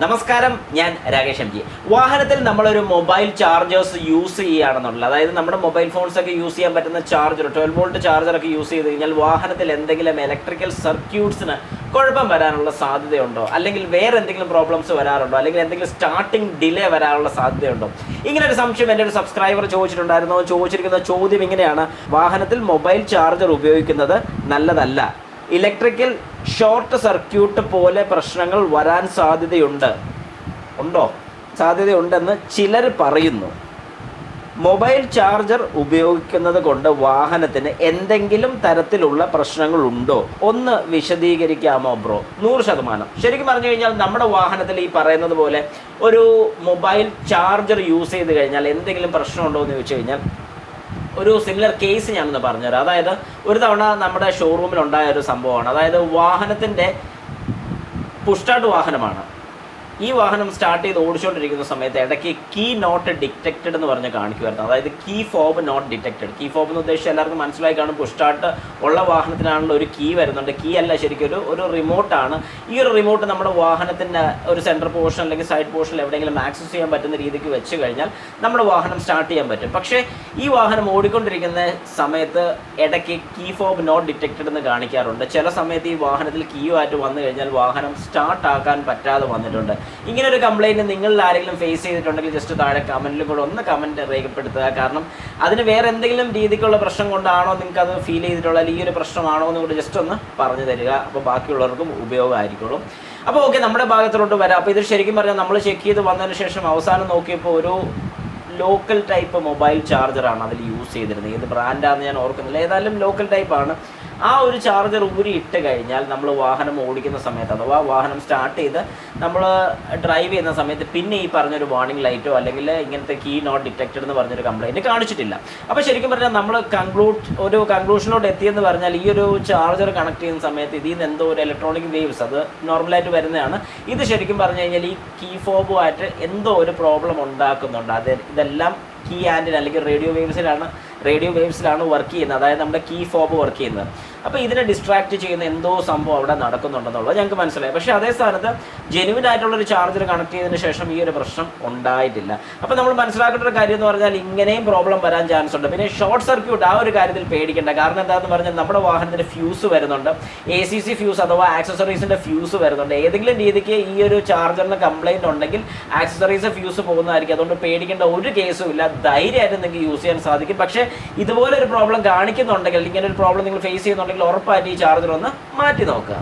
നമസ്കാരം ഞാൻ Rakesh M G. വാഹനത്തിൽ നമ്മളൊരു മൊബൈൽ ചാർജേഴ്സ് യൂസ് ചെയ്യുകയാണെന്നുള്ളത് അതായത് നമ്മുടെ മൊബൈൽ ഫോൺസ് ഒക്കെ യൂസ് ചെയ്യാൻ പറ്റുന്ന ചാർജർ ട്വൽവ് വോൾട്ട് ചാർജർ ഒക്കെ യൂസ് ചെയ്ത് കഴിഞ്ഞാൽ വാഹനത്തിൽ എന്തെങ്കിലും ഇലക്ട്രിക്കൽ സർക്യൂട്ട്സിന് കുഴപ്പം വരാനുള്ള സാധ്യതയുണ്ടോ? അല്ലെങ്കിൽ വേറെ എന്തെങ്കിലും പ്രോബ്ലംസ് വരാറുണ്ടോ? അല്ലെങ്കിൽ എന്തെങ്കിലും സ്റ്റാർട്ടിംഗ് ഡിലേ വരാനുള്ള സാധ്യതയുണ്ടോ? ഇങ്ങനെ ഒരു സംശയം എന്റെ ഒരു സബ്സ്ക്രൈബർ ചോദിച്ചിട്ടുണ്ടായിരുന്നു. ചോദിച്ചിരിക്കുന്ന ചോദ്യം ഇങ്ങനെയാണ്. വാഹനത്തിൽ മൊബൈൽ ചാർജർ ഉപയോഗിക്കുന്നത് നല്ലതല്ല. ഇലക്ട്രിക്കൽ ഷോർട്ട് സർക്യൂട്ട് പോലെ പ്രശ്നങ്ങൾ വരാൻ സാധ്യതയുണ്ട്. ഉണ്ടോ? സാധ്യതയുണ്ടെന്ന് ചിലർ പറയുന്നു. മൊബൈൽ ചാർജർ ഉപയോഗിക്കുന്നത് കൊണ്ട് വാഹനത്തിന് എന്തെങ്കിലും തരത്തിലുള്ള പ്രശ്നങ്ങൾ ഉണ്ടോ ഒന്ന് വിശദീകരിക്കാമോ ബ്രോ? നൂറ് ശതമാനം. ശരിക്കും പറഞ്ഞു കഴിഞ്ഞാൽ നമ്മുടെ വാഹനത്തിൽ ഈ പറയുന്നത് പോലെ ഒരു മൊബൈൽ ചാർജർ യൂസ് ചെയ്ത് കഴിഞ്ഞാൽ എന്തെങ്കിലും പ്രശ്നമുണ്ടോ എന്ന് ചോദിച്ചു കഴിഞ്ഞാൽ ഒരു സിമിലർ കേസ് ഞാനൊന്ന് പറഞ്ഞുതരാം. അതായത് ഒരു തവണ നമ്മുടെ ഷോറൂമിൽ ഉണ്ടായ ഒരു സംഭവമാണ്. അതായത് വാഹനത്തിന്റെ പുഷ്ടാട്ട് വാഹനമാണ്. ഈ വാഹനം സ്റ്റാർട്ട് ചെയ്ത് ഓടിച്ചുകൊണ്ടിരിക്കുന്ന സമയത്ത് ഇടയ്ക്ക് കീ നോട്ട് ഡിറ്റക്റ്റഡ് എന്ന് പറഞ്ഞ് കാണിക്കുമായിരുന്നു. അതായത് key fob not detected key fob എന്ന് ഉദ്ദേശിച്ച് എല്ലാവർക്കും മനസ്സിലായി കാണും. പുഷ്ടാട്ട് ഉള്ള വാഹനത്തിനാണല്ലോ ഒരു കീ വരുന്നുണ്ട് കീ അല്ല ശരിക്കും ഒരു ഒരു റിമോട്ടാണ് ഈ ഒരു റിമോട്ട് നമ്മുടെ വാഹനത്തിന്റെ ഒരു സെന്റർ പോർഷൻ അല്ലെങ്കിൽ സൈഡ് പോർഷനിൽ എവിടെയെങ്കിലും ആക്സസ് ചെയ്യാൻ പറ്റുന്ന രീതിക്ക് വെച്ച് കഴിഞ്ഞാൽ നമ്മുടെ വാഹനം സ്റ്റാർട്ട് ചെയ്യാൻ പറ്റും. പക്ഷേ ഈ വാഹനം ഓടിക്കൊണ്ടിരിക്കുന്ന സമയത്ത് ഇടയ്ക്ക് കീ ഫോബ് നോട്ട് ഡിറ്റക്റ്റഡ് എന്ന് കാണിക്കാറുണ്ട്. ചില സമയത്ത് ഈ വാഹനത്തിൽ കീയുമായിട്ട് വന്നു കഴിഞ്ഞാൽ വാഹനം സ്റ്റാർട്ട് ആക്കാൻ പറ്റാതെ വന്നിട്ടുണ്ട്. ഇങ്ങനെ ഒരു കംപ്ലൈന്റ് നിങ്ങളിൽ ആരെങ്കിലും ഫേസ് ചെയ്തിട്ടുണ്ടെങ്കിൽ ജസ്റ്റ് താഴെ കമന്റിൽ കൂടെ ഒന്ന് കമന്റ് രേഖപ്പെടുത്തുക. കാരണം അതിന് വേറെ എന്തെങ്കിലും രീതിക്കുള്ള പ്രശ്നം കൊണ്ടാണോ നിങ്ങൾക്ക് അത് ഫീൽ ചെയ്തിട്ടുള്ള അല്ലെങ്കിൽ ഈ ഒരു പ്രശ്നമാണോ എന്ന് കൂടി ജസ്റ്റ് ഒന്ന് പറഞ്ഞു തരിക. അപ്പോൾ ബാക്കിയുള്ളവർക്കും ഉപയോഗമായിരിക്കുള്ളൂ. അപ്പോൾ ഓക്കെ നമ്മുടെ ഭാഗത്തോട്ട് വരാം. അപ്പോൾ ഇത് ശരിക്കും പറഞ്ഞാൽ നമ്മൾ ചെക്ക് ചെയ്ത് വന്നതിന് ശേഷം അവസാനം നോക്കിയപ്പോൾ ഒരു ലോക്കൽ ടൈപ്പ് മൊബൈൽ ചാർജറാണ് അതിൽ യൂസ് ചെയ്തിരുന്നത്. ഏത് ബ്രാൻഡാണെന്ന് ഞാൻ ഓർക്കുന്നില്ല. ഏതായാലും ലോക്കൽ ടൈപ്പാണ് ആ ഒരു ചാർജർ ഊരി ഇട്ട് കഴിഞ്ഞാൽ നമ്മൾ വാഹനം ഓടിക്കുന്ന സമയത്ത് അഥവാ വാഹനം സ്റ്റാർട്ട് ചെയ്ത് നമ്മൾ ഡ്രൈവ് ചെയ്യുന്ന സമയത്ത് പിന്നെ ഈ പറഞ്ഞൊരു വാർണിംഗ് ലൈറ്റോ അല്ലെങ്കിൽ ഇങ്ങനത്തെ കീ നോട്ട് ഡിറ്റക്റ്റഡ് എന്ന് പറഞ്ഞൊരു കംപ്ലൈന്റ് കാണിച്ചിട്ടില്ല. അപ്പോൾ ശരിക്കും പറഞ്ഞാൽ നമ്മൾ കൺക്ലൂഡ് ഒരു കൺക്ലൂഷനോട് എത്തിയെന്ന് പറഞ്ഞാൽ ഈ ഒരു ചാർജർ കണക്ട് ചെയ്യുന്ന സമയത്ത് ഇതിൽ നിന്ന് എന്തോ ഒരു ഇലക്ട്രോണിക് വേവ്സ് അത് നോർമലായിട്ട് വരുന്നതാണ്. ഇത് ശരിക്കും പറഞ്ഞു കഴിഞ്ഞാൽ ഈ കീ ഫോബുമായിട്ട് എന്തോ ഒരു പ്രോബ്ലം ഉണ്ടാക്കുന്നുണ്ട്. അത് ഇതെല്ലാം കീ ആൻഡിന് അല്ലെങ്കിൽ റേഡിയോ വേവ്സിലാണ് റേഡിയോ വേവ്സിലാണ് വർക്ക് ചെയ്യുന്നത്. അതായത് നമ്മുടെ കീ ഫോബ് വർക്ക് ചെയ്യുന്നത്. അപ്പോൾ ഇതിനെ ഡിസ്ട്രാക്ട് ചെയ്യുന്ന എന്തോ സംഭവം അവിടെ നടക്കുന്നുണ്ടെന്നുള്ളത് ഞങ്ങൾക്ക് മനസ്സിലായി. പക്ഷേ അതേ സ്ഥാനത്ത് ജെനുവിൻ ആയിട്ടുള്ള ഒരു ചാർജർ കണക്ട് ചെയ്തതിന് ശേഷം ഈ ഒരു പ്രശ്നം ഉണ്ടായിട്ടില്ല. അപ്പോൾ നമ്മൾ മനസ്സിലാക്കേണ്ട ഒരു കാര്യം എന്ന് പറഞ്ഞാൽ ഇങ്ങനെയും പ്രോബ്ലം വരാൻ ചാൻസ് ഉണ്ട്. പിന്നെ ഷോർട്ട് സർക്യൂട്ട് ആ ഒരു കാര്യത്തിൽ പേടിക്കേണ്ട. കാരണം എന്താണെന്ന് പറഞ്ഞാൽ നമ്മുടെ വാഹനത്തിന് ഫ്യൂസ് വരുന്നുണ്ട്. എ സി സി ഫ്യൂസ് അഥവാ ആക്സസറീസിന്റെ ഫ്യൂസ് വരുന്നുണ്ട്. ഏതെങ്കിലും രീതിക്ക് ഈ ഒരു ചാർജറിന് കംപ്ലൈന്റ് ഉണ്ടെങ്കിൽ ആക്സസറീസ് ഫ്യൂസ് പോകുന്നതായിരിക്കും. അതുകൊണ്ട് പേടിക്കേണ്ട ഒരു കേസും ഇല്ല. ധൈര്യമായിട്ട് നിങ്ങൾക്ക് യൂസ് ചെയ്യാൻ സാധിക്കും. പക്ഷേ ഇതുപോലെ ഒരു പ്രോബ്ലം കാണിക്കുന്നുണ്ടെങ്കിൽ ഇങ്ങനെ ഒരു പ്രോബ്ലം നിങ്ങൾ ഫേസ് ചെയ്യുന്നുണ്ടെങ്കിൽ ഉറപ്പായിട്ട് ഈ ചാർജർ ഒന്ന് മാറ്റി നോക്കുക